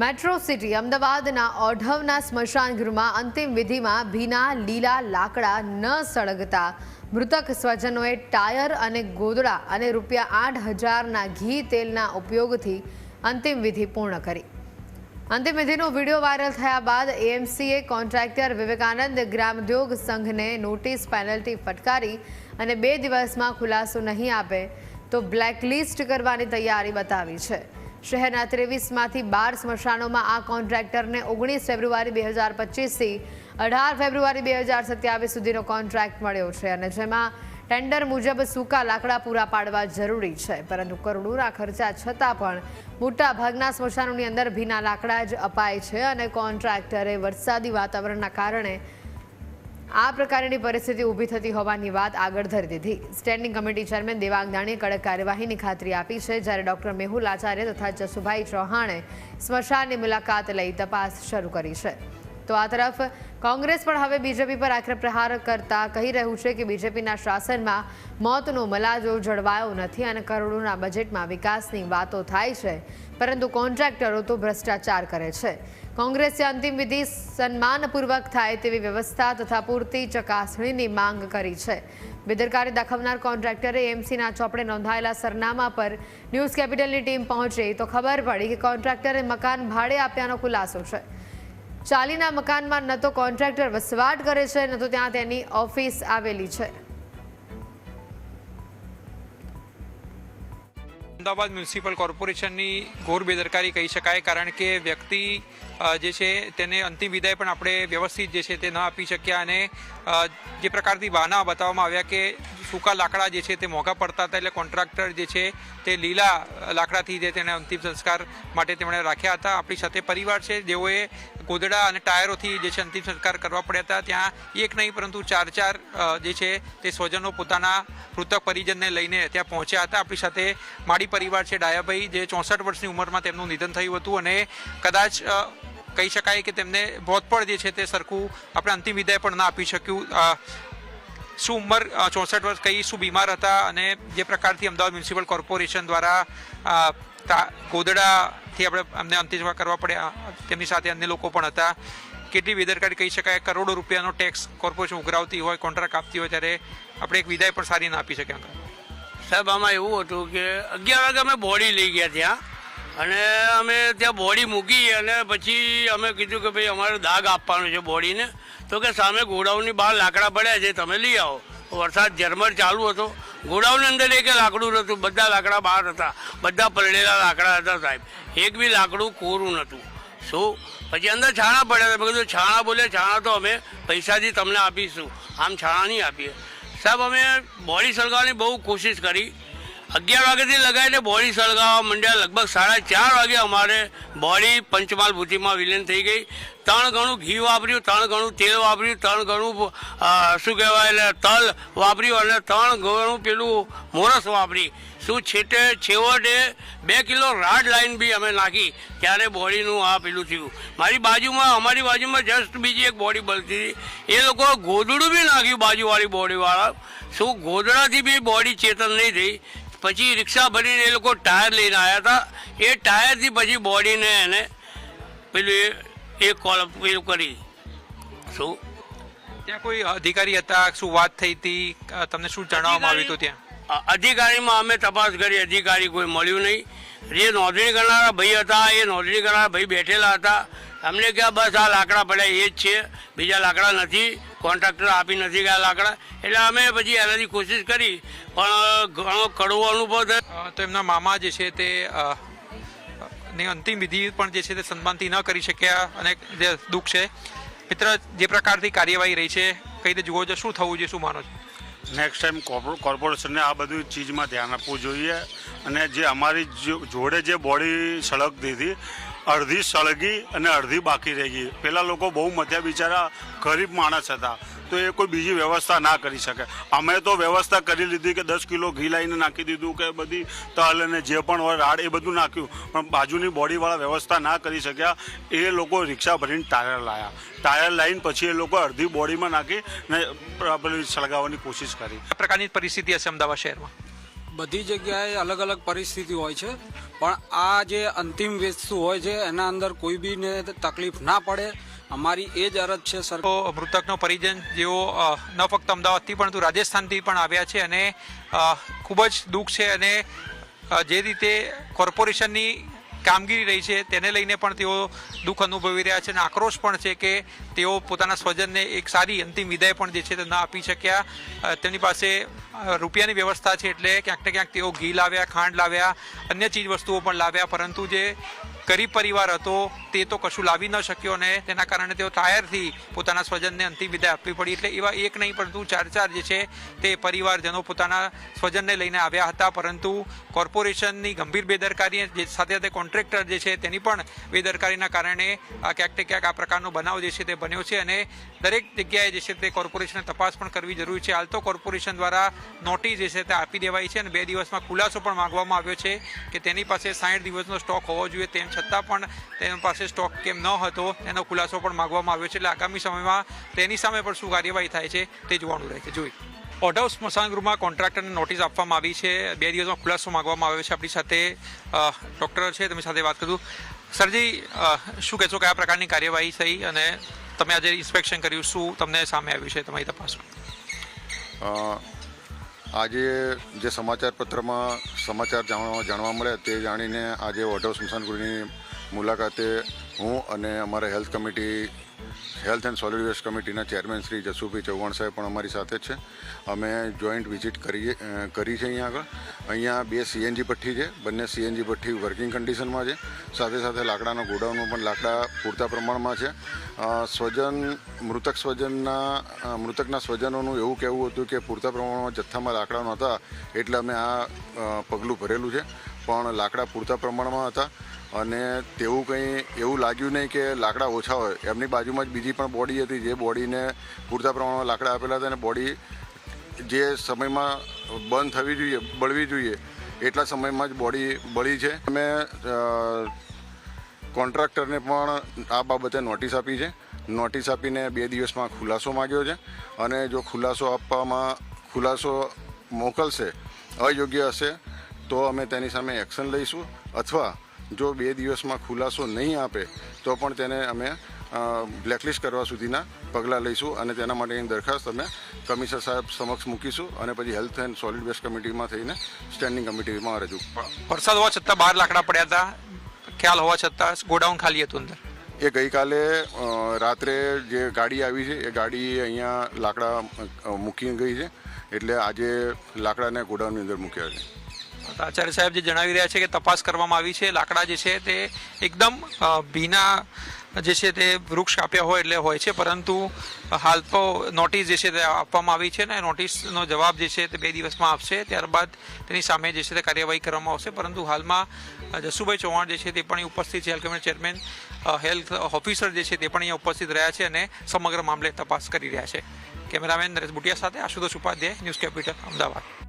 Metro city અમદાવાદના ઓઢવના સ્મશાન ગૃહમાં અંતિમ વિધિમાં ભીના લીલા લાકડા ન સળગતા. મૃતક સ્વજનોએ ટાયર અને ગોદડા અને રૂપિયા આઠ હજારના ઘી તેલના ઉપયોગથી અંતિમ વિધિ પૂર્ણ કરી. અંતિમ વિધિનો વીડિયો વાયરલ થયા બાદ એએમસીએ કોન્ટ્રાક્ટર વિવેકાનંદ ગ્રામોદ્યોગ સંઘને નોટિસ પેનલ્ટી ફટકારી અને બે દિવસમાં ખુલાસો નહીં આપે તો બ્લેકલિસ્ટ કરવાની તૈયારી બતાવી છે. શહેરના ત્રેવીસમાંથી બાર સ્મશાનોમાં આ કોન્ટ્રાક્ટરને ઓગણીસ ફેબ્રુઆરી બે હજાર પચીસથી અઢાર ફેબ્રુઆરી બે હજાર સત્યાવીસ સુધીનો કોન્ટ્રાક્ટ મળ્યો છે અને જેમાં ટેન્ડર મુજબ સૂકા લાકડા પૂરા પાડવા જરૂરી છે. પરંતુ કરોડોના ખર્ચા છતાં પણ મોટા ભાગના સ્મશાનોની અંદર ભીના લાકડા જ અપાય છે અને કોન્ટ્રાક્ટરે વરસાદી વાતાવરણના કારણે આ પ્રકારની પરિસ્થિતિ ઊભી થતી હોવાની વાત આગળ ધરી દીધી. સ્ટેન્ડિંગ કમિટી ચેરમેન દેવાંગ દાણીએ કડક કાર્યવાહીની ખાતરી આપી છે. જ્યારે ડોક્ટર મેહુલ આચાર્ય તથા જસુભાઈ ચૌહાણે સ્મશાનની મુલાકાત લઈ તપાસ શરૂ કરી છે. તો આ તરફ કોંગ્રેસ પણ હવે બીજેપી પર આખરે પ્રહાર કરતા કહી રહ્યું છે કે બીજેપીના શાસનમાં મોતનો મલાજો જળવાયો નથી અને કરોડોના બજેટમાં વિકાસની વાતો થાય છે. પરંતુ કોન્ટ્રાક્ટરો તો ભ્રષ્ટાચાર કરે છે. કોંગ્રેસે અંતિમ વિધિ સન્માનપૂર્વક થાય તેવી વ્યવસ્થા તથા પૂરતી ચકાસણીની માંગ કરી છે. બેદરકારી દાખવનાર કોન્ટ્રાક્ટરે એમસીના ચોપડે નોંધાયેલા સરનામા પર ન્યૂઝ કેપિટલની ટીમ પહોંચી તો ખબર પડી કે કોન્ટ્રાક્ટરે મકાન ભાડે આપ્યાનો ખુલાસો છે. ચાલીના મકાનમાં ન તો કોન્ટ્રાક્ટર વસવાટ કરે છે, ન તો ત્યાં તેની ઓફિસ આવેલી છે. અમદાવાદ મ્યુનિસિપલ કોર્પોરેશનની ઘોર બેદરકારી કહી શકાય, કારણ કે વ્યક્તિ જે છે તેને અંતિમ વિદાય પણ આપણે વ્યવસ્થિત જે છે તે ન આપી શક્યા અને જે પ્રકારથી બહાના બતાવવામાં આવ્યા કે સૂકા લાકડા જે છે તે મોંઘા પડતા હતા એટલે કોન્ટ્રાક્ટર જે છે તે લીલા લાકડાથી જે તેણે અંતિમ સંસ્કાર માટે તેમણે રાખ્યા હતા. આપણી સાથે પરિવાર છે, જેઓએ ગોદડા અને ટાયરોથી જે છે અંતિમ સંસ્કાર કરવા પડ્યા હતા. ત્યાં એક નહીં, પરંતુ ચાર ચાર જે છે તે સ્વજનો પોતાના મૃતક પરિજનને લઈને ત્યાં પહોંચ્યા હતા. આપણી સાથે માડી પરિવાર છે ડાયાભાઈ, જે ચોસઠ વર્ષની ઉંમરમાં તેમનું નિધન થયું હતું અને કદાચ કહી શકાય કે તેમને ભોતપળ જે છે તે સરખું આપણે અંતિમ વિદાય પણ ના આપી શક્યું. શું ઉંમર ચોસઠ વર્ષ કઈ, શું બીમાર હતા અને જે પ્રકારથી અમદાવાદ મ્યુનિસિપલ કોર્પોરેશન દ્વારા ગોદડાથી આપણે અમને અંતિમ કરવા પડ્યા. તેમની સાથે અન્ય લોકો પણ હતા. કેટલી બેદરકારી કહી શકાય, કરોડો રૂપિયાનો ટેક્સ કોર્પોરેશન ઉઘરાવતી હોય કોન્ટ્રાક્ટ આપતી હોય ત્યારે આપણે એક વિદાય પણ સારી ના આપી શક્યા. સાહેબ, આમાં એવું હતું કે અગિયાર વાગે અમે બોડી લઈ ગયા ત્યાં. અને અમે ત્યાં બોડી મૂકી અને પછી અમે કીધું કે ભાઈ અમારે દાગ આપવાનું છે બોડીને. તો કે સામે ગોડાઉનની બહાર લાકડા પડ્યા છે, તમે લઈ આવો. વરસાદ ઝરમર ચાલુ હતો. ગોડાઉનની અંદર એક લાકડું નહોતું, બધા લાકડા બહાર હતા. બધા પલળેલા લાકડા હતા સાહેબ. એક બી લાકડું કોરું નહોતું. શું? પછી અંદર છાણા પડ્યા હતા. મેં કીધું છાણા બોલે, છાણા તો અમે પૈસાથી તમને આપીશું. આમ છાણા નહીં આપીએ. સાહેબ, અમે બોડી સળગાવવાની બહુ કોશિશ કરી. અગિયાર વાગ્યાથી લગાવીને બોડી સળગાવવા માંડ્યા. લગભગ સાડા ચાર વાગે અમારે બોડી પંચમાલ ભૂતિમાં વિલીન થઈ ગઈ. ત્રણ ગણું ઘી વાપર્યું, ત્રણ ગણું તેલ વાપર્યું, ત્રણ ગણું શું કહેવાય એટલે તલ વાપર્યું અને ત્રણ ગણું પેલું મોરસ વાપરી. શું છેટે છેવટે બે કિલો રાડ લાઈન બી અમે નાખી. ત્યારે બોડીનું આ પેલું થયું. મારી બાજુમાં, અમારી બાજુમાં જસ્ટ બીજી એક બોડી બનતી હતી. એ લોકો ગોદડું બી નાખ્યું બાજુવાળી બોડીવાળા. શું ગોદડાથી બી બોડી ચેતન નહીં થઈ. પછી રિક્ષા ભરીને એ લોકો ટાયર લઈને આવ્યા હતા. એ ટાયરથી પછી બોડીને એને પેલું એ- કોલ પેલું કરી. શું? ત્યાં કોઈ અધિકારી હતા? શું વાત થઈ હતી? તમને શું જણાવવામાં આવ્યું હતું ત્યાં? અધિકારીમાં અમે તપાસ કરી, અધિકારી કોઈ મળ્યું નહીં. જે નોંધણી કરનારા ભાઈ હતા, એ નોંધણી કરનારા ભાઈ બેઠેલા હતા. અમને ક્યાં બસ આ લાકડા પડ્યા, એ જ છે. બીજા લાકડા નથી, કોન્ટ્રાક્ટર આપી નથી ગયા લાકડા. એટલે અમે પછી એનાથી કોશિશ કરી, પણ ઘણો કડવો અનુભવ થયો. તો એમના મામા જે છે તે ની અંતિમ વિધિ પણ જે છે તે સન્માનથી ન કરી શક્યા અને જે દુઃખ છે. મિત્ર, જે પ્રકારથી કાર્યવાહી રહી છે, કઈ રીતે જુઓ છો? શું થવું જોઈએ, શું માનો છો? નેક્સ્ટ ટાઈમ કોર્પો- કોર્પોરેશનને આ બધું ચીજમાં ધ્યાન આપવું જોઈએ અને જે અમારી જોડે જે બોડી સળગતી હતી અડધી સળગી અને અડધી બાકી રહી ગઈ. પેલા લોકો બહુ મધ્યા બિચારા ગરીબ માણસ હતા. તો એ કોઈ બીજી વ્યવસ્થા ના કરી શકે. અમે તો વ્યવસ્થા કરી લીધી કે દસ કિલો ઘી લાવીને નાખી દીધું કે બધી તલ અને જે પણ હોય રાડ એ બધું નાખ્યું. પણ બાજુની બોડીવાળા વ્યવસ્થા ના કરી શક્યા. એ લોકો રિક્ષા ભરીને ટાયર લાયા. ટાયર લાવીને પછી એ લોકો અડધી બોડીમાં નાખી ને પેલી સળગાવવાની કોશિશ કરી. આ પ્રકારની પરિસ્થિતિ હશે અમદાવાદ શહેરમાં? બધી જગ્યાએ અલગ અલગ પરિસ્થિતિ હોય છે. પણ આ જે અંતિમ વસ્તુ હોય છે એના અંદર કોઈ બીને તકલીફ ના પડે. અમારી એ જ અરજ છે, સર. મૃતકનો પરિજન જેઓ ન ફક્ત અમદાવાદથી, પરંતુ રાજસ્થાનથી પણ આવ્યા છે અને ખૂબ જ દુઃખ છે અને જે રીતે કોર્પોરેશનની કામગીરી રહી છે તેને લઈને પણ તેઓ દુઃખ અનુભવી રહ્યા છે અને આક્રોશ પણ છે કે તેઓ પોતાના સ્વજનને એક સારી અંતિમ વિદાય પણ જે છે તે ન આપી શક્યા. તેમની પાસે રૂપિયાની વ્યવસ્થા છે એટલે ક્યાંક ને ક્યાંક તેઓ ઘી લાવ્યા, ખાંડ લાવ્યા, અન્ય ચીજ વસ્તુઓ પણ લાવ્યા, પરંતુ જે ગરીબ પરિવાર હતો, તે તો કશું લાવી ન શક્યો અને તેના કારણે તેઓ ટાયરથી પોતાના સ્વજનને અંતિમ વિદાય આપવી પડી. એટલે એવા એક નહીં, પરંતુ ચાર ચાર જે છે, તે પરિવારજનો પોતાના સ્વજનને લઈને આવ્યા હતા. પરંતુ કોર્પોરેશનની ગંભીર બેદરકારી જે સાથે સાથે કોન્ટ્રાક્ટર જે છે, તેની પણ બેદરકારીના કારણે ક્યાંક ને ક્યાંક આ પ્રકારનો બનાવ જે છે, તે બન્યો છે. અને દરેક જગ્યાએ જે છે, તે કોર્પોરેશને તપાસ પણ કરવી જરૂરી છે. હાલ તો કોર્પોરેશન દ્વારા નોટિસ જે છે, તે આપી દેવાઈ છે. અને બે દિવસમાં ખુલાસો પણ માંગવામાં આવ્યો છે કે તેની પાસે સાઠ દિવસનો સ્ટોક હોવો જોઈએ તેમ છતાં પણ તેની પાસે સ્ટોક કેમ ન હતો એનો ખુલાસો પણ માગવામાં આવ્યો છે. એટલે આગામી સમયમાં તેની સામે પણ શું કાર્યવાહી થાય છે તે જોવાનું રહે છે. જોઈ. ઓઢવ સ્મશાન ગૃહમાં કોન્ટ્રાક્ટરને નોટિસ આપવામાં આવી છે. બે દિવસમાં ખુલાસો માગવામાં આવ્યો છે. આપણી સાથે ડૉક્ટર છે. તેમની સાથે વાત કરું. સરજી શું કહેશો કયા પ્રકારની કાર્યવાહી થઈ અને તમે આજે ઇન્સ્પેક્શન કર્યું? શું તમને સામે આવ્યું છે? તમારી તપાસમાં આજે જે સમાચાર પત્રમાં સમાચાર જાણવા જાણવા મળ્યા તે જાણીને આજે વોટર સ્મશાનગૃહની મુલાકાતે હું અને અમારા health committee health and solid waste કમિટીના ચેરમેન શ્રી જસુભાઈ ચૌહાણ સાહેબ પણ અમારી સાથે છે. અમે જોઈન્ટ વિઝિટ કરીએ કરી છે અહીંયા આગળ. અહીંયા બે સીએનજી ભઠ્ઠી છે, બંને સીએનજી ભઠ્ઠી વર્કિંગ કન્ડિશનમાં છે. સાથે સાથે લાકડાના ગોડાઉનમાં પણ લાકડા પૂરતા પ્રમાણમાં છે. સ્વજન, મૃતક સ્વજનના મૃતકના સ્વજનોનું એવું કહેવું હતું કે પૂરતા પ્રમાણમાં જથ્થામાં લાકડા નહોતા એટલે અમે આ પગલું ભરેલું છે. પણ લાકડા પૂરતા પ્રમાણમાં હતા. અને તેવું કંઈ એવું લાગ્યું નહીં કે લાકડા ઓછા હોય. એમની બાજુમાં જ બીજી પણ બોડી હતી જે બોડીને પૂરતા પ્રમાણમાં લાકડા આપેલા હતા અને બોડી જે સમયમાં બંધ થવી જોઈએ, બળવી જોઈએ, એટલા સમયમાં જ બોડી બળી છે. અમે કોન્ટ્રાક્ટરને પણ આ બાબતે નોટિસ આપી છે. નોટિસ આપીને બે દિવસમાં ખુલાસો માગ્યો છે અને જો ખુલાસો આપવામાં, ખુલાસો મોકલશે, અયોગ્ય હશે, તો અમે તેની સામે એક્શન લઈશું. અથવા જો બે દિવસમાં ખુલાસો નહીં આપે તો પણ તેને અમે બ્લેકલિસ્ટ કરવા સુધીના પગલાં લઈશું અને તેના માટેની દરખાસ્ત અમે કમિશનર સાહેબ સમક્ષ મૂકીશું અને પછી હેલ્થ એન્ડ સોલિડ વેસ્ટ કમિટીમાં થઈને સ્ટેન્ડિંગ કમિટીમાં રજૂ. વરસાદ હોવા છતાં બહાર લાકડા પડ્યા હતા. ખ્યાલ હોવા છતાં ગોડાઉન ખાલી હતું અંદર. એ ગઈકાલે રાત્રે જે ગાડી આવી છે એ ગાડી અહીંયા લાકડા મૂકી ગઈ છે. એટલે આજે લાકડાને ગોડાઉનની અંદર મૂક્યા છે. આચાર્ય સાહેબ જે જણાવી રહ્યા છે કે તપાસ કરવામાં આવી છે, લાકડા જે છે તે એકદમ ભીના જે છે તે વૃક્ષ કાપ્યા હોય એટલે હોય છે, પરંતુ હાલ તો નોટિસ જે છે તે આપવામાં આવી છે ને નોટિસનો જવાબ જે છે તે બે દિવસમાં આપશે, ત્યારબાદ તેની સામે જે છે તે કાર્યવાહી કરવામાં આવશે, પરંતુ હાલમાં જસુભાઈ ચૌહાણ જે છે તે પણ ઉપસ્થિત છે, હેલ્થ ચેરમેન હેલ્થ ઓફિસર જે છે તે પણ અહીંયા ઉપસ્થિત રહ્યા છે અને સમગ્ર મામલે તપાસ કરી રહ્યા છે. કેમેરામેન નરેશ બુટિયા સાથે આશુતોષ ઉપાધ્યાય, ન્યૂઝ કેપિટલ, અમદાવાદ.